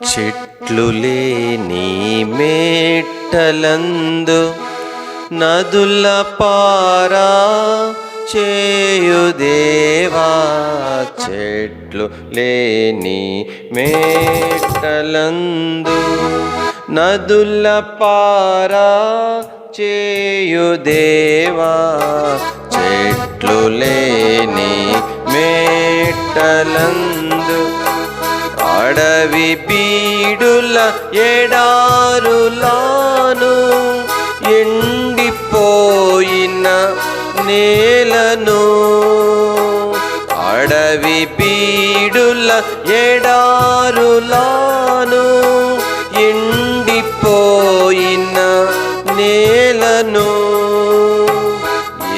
చెట్లు లేని మేట్టలందు నదుల పారా చేయుదేవా? చెట్లు లేని మేట్టలందు నదుల పారా చేయుదేవా? చెట్లు లేని మేట్టలందు అడవి బీడుల ఎడారులాను ఎండిపోయిన నేలను. అడవి బీడుల ఎడారులాను ఎండిపోయిన నేలను.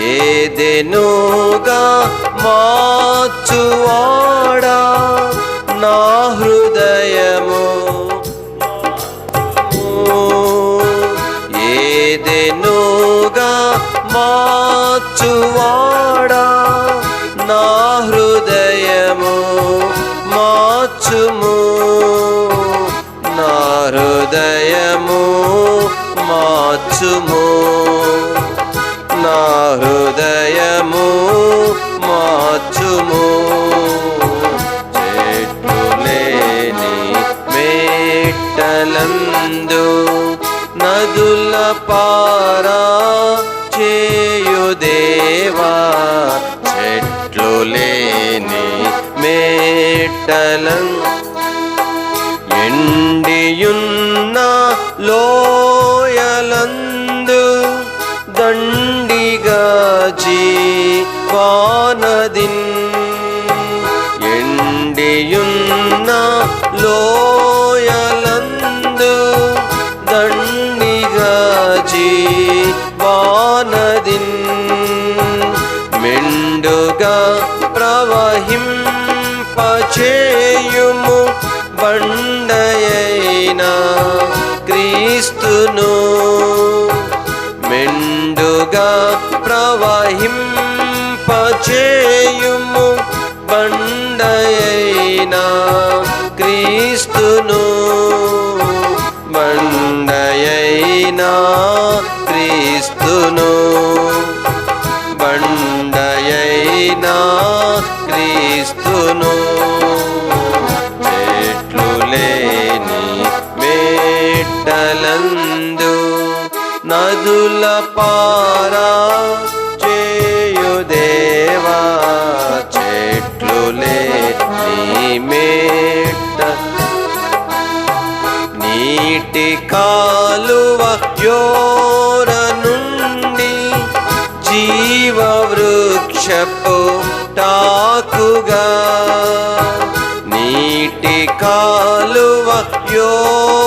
ఏదెనో మార్చువాడా నా హృదయము మార్చుము. నా హృదయము మార్చుము. నా హృదయము మార్చుము. చెట్టు లేని మేట్టలందు నదుల పారా कलंक మెండుగా ప్రవహింపచేయుము. బండయైనా క్రీస్తును. బండయైనా క్రీస్తును. నదుల పారా చేయుదేవా చెట్లు లేని మేట్ట నీటి కాలువ యోర నుండి జీవ వృక్షపు టాకుగా. నీటి కాలువ యోర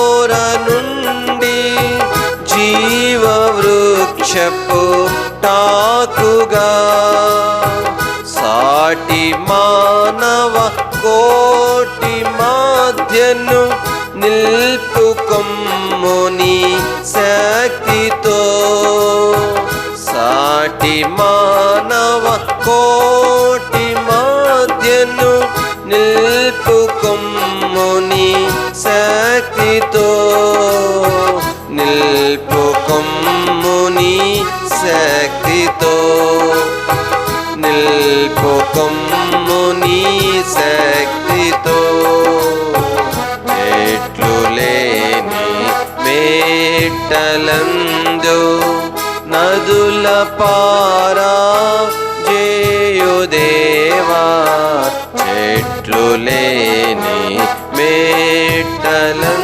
చెప్పు టాకుగా. నిల్పుకొమ్ముని శక్తితో ఎట్లు లేని మేటలందు నదుల పారా జేయుదేవా చెట్లు లేని మేటలం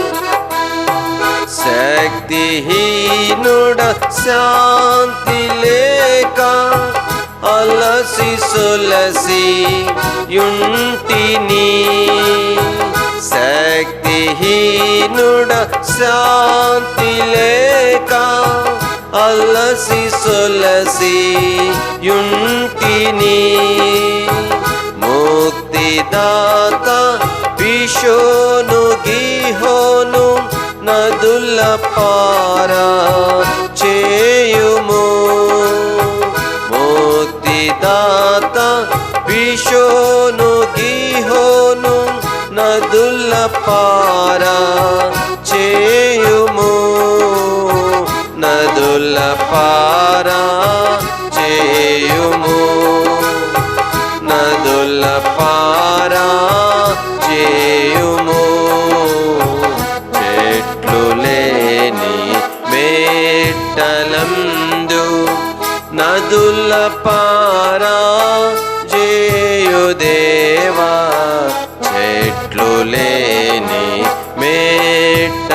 శక్తిహీనుడ శాంత அலசி சுலசி யுண்டினி சக்திஹீனுட சாந்திலேகா அலசி சுலசி யுண்டினி মুক্তিদাতা বিষ্ণু গৃহনু নদুল পারা ముక్తిదాత విషోను గిహోను నదుల నదుల పారా చేయుము నదుల పారా చేయుము నదుల పారా చేయుము నదుల పారా జేయుదేవా చెట్లు లేని మేటలందు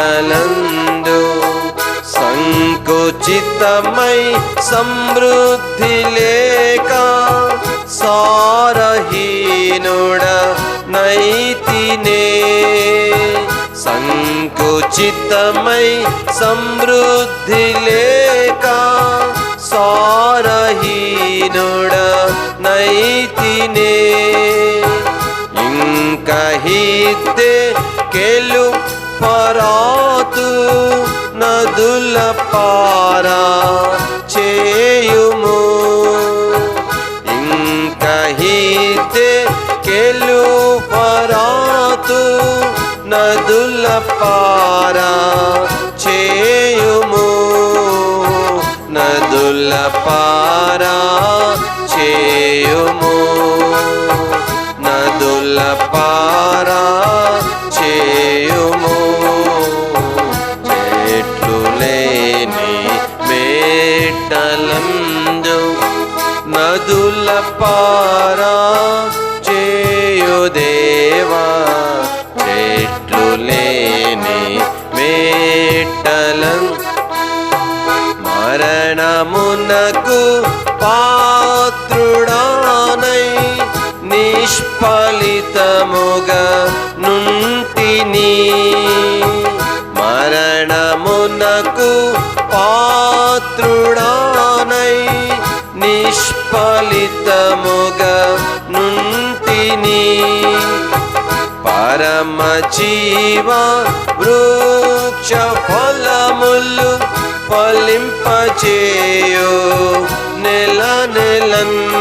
సంకుచితమై సమృద్ధి లేక సారహీనుడ నైతినే సంకుచితమై సమృద్ధి లేక నైతినే. ఇంకహితే కెలు పరాతు నదుల పారా చేయుము. ఇంకహితే కెలు పరాతు నదుల పారా చేయుము. నదుల పారా చేయుము నదుల పారా చేయుము చెట్లు లేని మేటలందు నదుల పారా చేయుదేవా చెట్లు లేని మేటలందు మరణమునకు పాత్రుడానై నిష్ఫలితముగా నుంటిని. మరణమునకు పాత్రుడానై నిష్ఫలితముగా నుంటిని. పరమ జీవ వృక్ష ఫలములు ఫలింప చేయు. నెల నెలన్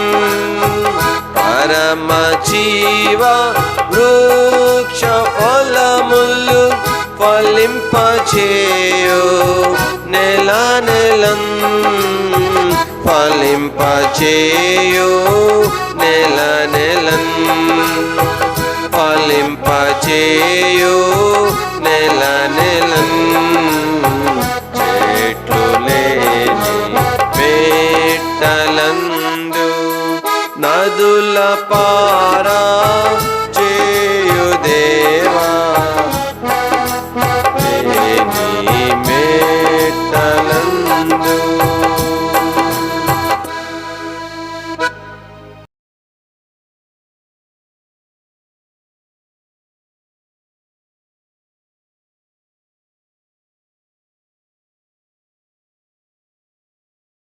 పరమ జీవ వృక్ష ఫలములు ఫలింపచేయు. నెల నెలన్ ఫలింపచేయు. నెల నెలన్ ఫలింపచేయు. నెల నెలన్ పారా